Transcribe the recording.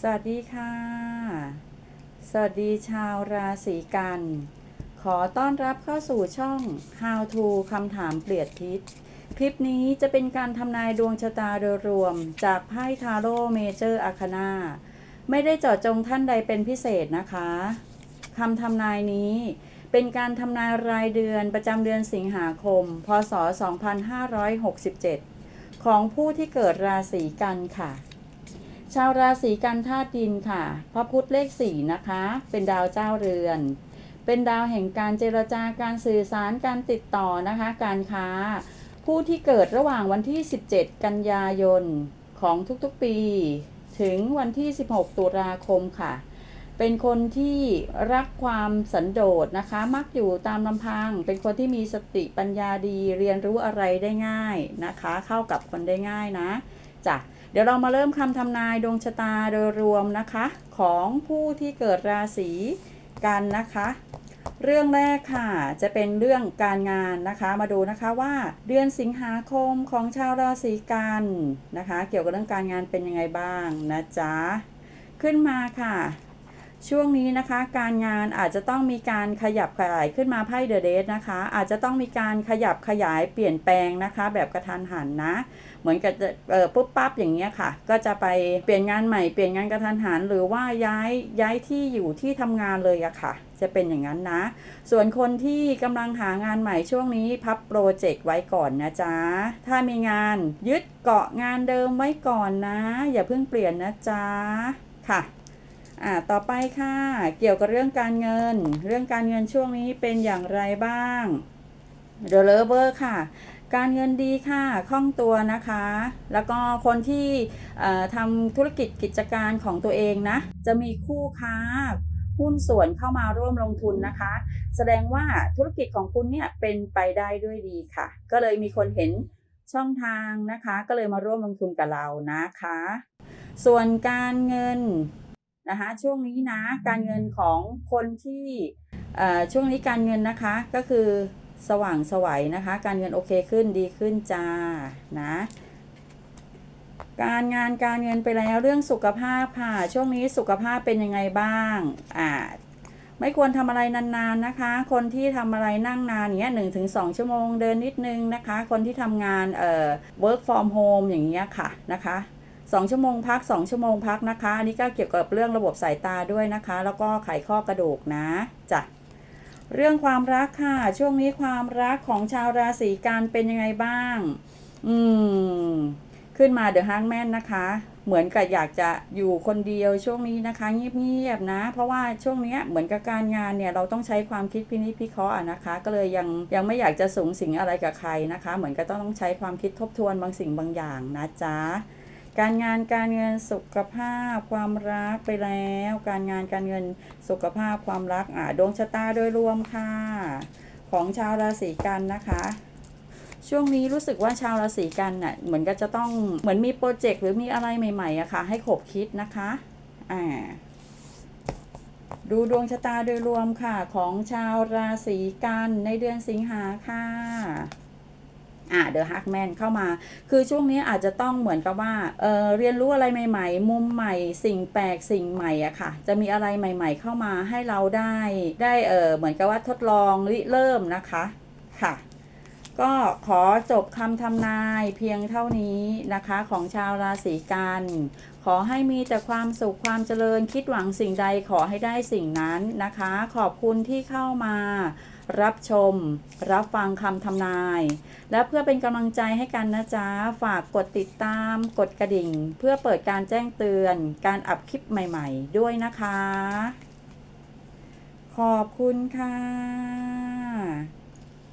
สวัสดีค่ะ สวัสดีชาวราศีกัน ขอต้อนรับเข้าสู่ช่อง How to คำถามเปลี่ยนทิศ คลิปนี้จะเป็นการทำนายดวงชะตาโดยรวม จากไพ่ทาโร่เมเจอร์อาคานาไม่ได้เจาะจงท่านใดเป็นพิเศษนะคะคำทำนายนี้เป็นการทำนายรายเดือนประจำเดือนสิงหาคม พศ 2567 ของผู้ที่เกิดราศีกันค่ะ ชาวราศีกันธาตุดินค่ะพระพุธเลขสี่นะคะ เป็นดาวเจ้าเรือน เป็นดาวแห่งการเจรจาการสื่อสารการติดต่อนะคะ การค้า ผู้ที่เกิดระหว่างวันที่ 17 กันยายนของทุกๆปี ถึงวันที่ 16 ตุลาคมค่ะ เป็นคนที่รักความสันโดษนะคะ มักอยู่ตามลำพัง เป็นคนที่มีสติปัญญาดี เรียนรู้อะไรได้ง่ายนะคะ เข้ากับคนได้ง่ายนะ จ้ะเดี๋ยวเรามาเริ่มคำทำนายดวงชะตาโดยรวมนะคะ ของผู้ที่เกิดราศีกันนะคะ เรื่องแรกค่ะจะเป็นเรื่องการงานนะคะ มาดูนะคะว่าเดือนสิงหาคมของชาวราศีกันนะคะ เกี่ยวกับเรื่องการงานเป็นยังไงบ้างนะจ๊ะขึ้นมาค่ะ ช่วงนี้นะคะ การงานอาจจะต้องมีการขยับขยายขึ้นมาไพ่เดอะเดสนะคะ อาจจะต้องมีการขยับขยายเปลี่ยนแปลงนะคะ แบบกระทันหันนะ เหมือนกับจะเออปุ๊บปั๊บอย่างเงี้ยค่ะ ก็จะไปเปลี่ยนงานใหม่เปลี่ยนงานกระทันหันหรือว่าย้ายย้ายที่อยู่ที่ทำงานเลยอะค่ะ จะเป็นอย่างนั้นนะ ส่วนคนที่กำลังหางานใหม่ช่วงนี้พับโปรเจกต์ไว้ก่อนนะจ๊ะถ้ามีงานยึดเกาะงานเดิมไว้ก่อนนะ อย่าเพิ่งเปลี่ยนนะจ๊ะค่ะ อ่าต่อไปค่ะ เกี่ยวกับเรื่องการเงิน เรื่องการเงินช่วงนี้เป็นอย่างไรบ้างเดลเวอร์ค่ะ การเงินดีค่ะคล่องตัวนะคะ แล้วก็คนที่ทำธุรกิจกิจการของตัวเองนะ จะมีคู่ค้าหุ้นส่วนเข้ามาร่วมลงทุนนะคะ แสดงว่าธุรกิจของคุณเนี่ยเป็นไปได้ด้วยดีค่ะ ก็เลยมีคนเห็นช่องทางนะคะ ก็เลยมาร่วมลงทุนกับเรานะคะ ส่วนการเงิน นะคะช่วงนี้นะการเงินของคนที่เอ่อช่วงนี้การเงินนะคะก็คือสว่างไสวัยนะคะ การเงินโอเคขึ้นดีขึ้นจ้านะการงานการเงินไปแล้วเรื่องสุขภาพค่ะ ช่วงนี้สุขภาพเป็นยังไงบ้างอ่าไม่ควรทำอะไรนานๆนะคะ คนที่ทำอะไรนั่งนานเนี้ยหนึ่งถึงสองชั่วโมงเดินนิดนึงนะคะ คนที่ทำงานเอ่อ work from home อย่างเงี้ยค่ะนะคะ สองชั่วโมงพักสองชั่วโมงพักนะคะ อันนี้ก็เกี่ยวกับเรื่องระบบสายตาด้วยนะคะ แล้วก็ไขข้อกระดูกนะจ้ะเรื่องความรักค่ะ ช่วงนี้ความรักของชาวราศีกันเป็นยังไงบ้าง อืม ขึ้นมาเดอะฮังแมนนะคะ เหมือนกับอยากจะอยู่คนเดียวช่วงนี้นะคะ เงียบๆนะ เพราะว่าช่วงนี้เหมือนกับการงานเนี่ยเราต้องใช้ความคิดพินิจพิเคราะห์อะนะคะ ก็เลยยังยังไม่อยากจะสูงสิงอะไรกับใครนะคะ เหมือนกับต้องใช้ความคิดทบทวนบางสิ่งบางอย่างนะจ๊ะ การงานการเงินสุขภาพความรักไปแล้ว การงานการเงินสุขภาพความรักอ่าดวงชะตาโดยรวมค่ะ ของชาวราศีกันนะคะช่วงนี้รู้สึกว่าชาวราศีกันน่ะเหมือนก็จะต้องเหมือนมีโปรเจกต์หรือมีอะไรใหม่ๆอะค่ะ ให้ขบคิดนะคะอ่าดูดวงชะตาโดยรวมค่ะ ของชาวราศีกันในเดือนสิงหาค่ะ อ่าเดอะฮักแมนเข้ามา คือช่วงนี้อาจจะต้องเหมือนกับว่าเออเรียนรู้อะไรใหม่ ๆ มุมใหม่ สิ่งแปลกสิ่งใหม่อะค่ะ จะมีอะไรใหม่ ๆ เข้ามาให้เราได้ได้เออเหมือนกับว่าทดลองริเริ่มนะคะค่ะก็ขอจบคำทำนายเพียงเท่านี้นะคะของชาวราศีกัน ขอให้มีแต่ความสุขความเจริญคิดหวังสิ่งใดขอให้ได้สิ่งนั้นนะคะ ขอบคุณที่เข้ามา รับชม รับฟังคำทำนาย และเพื่อเป็นกำลังใจให้กันนะจ๊ะ ฝากกดติดตาม กดกระดิ่ง เพื่อเปิดการแจ้งเตือน การอัพคลิปใหม่ ๆ ด้วยนะคะ ขอบคุณค่ะ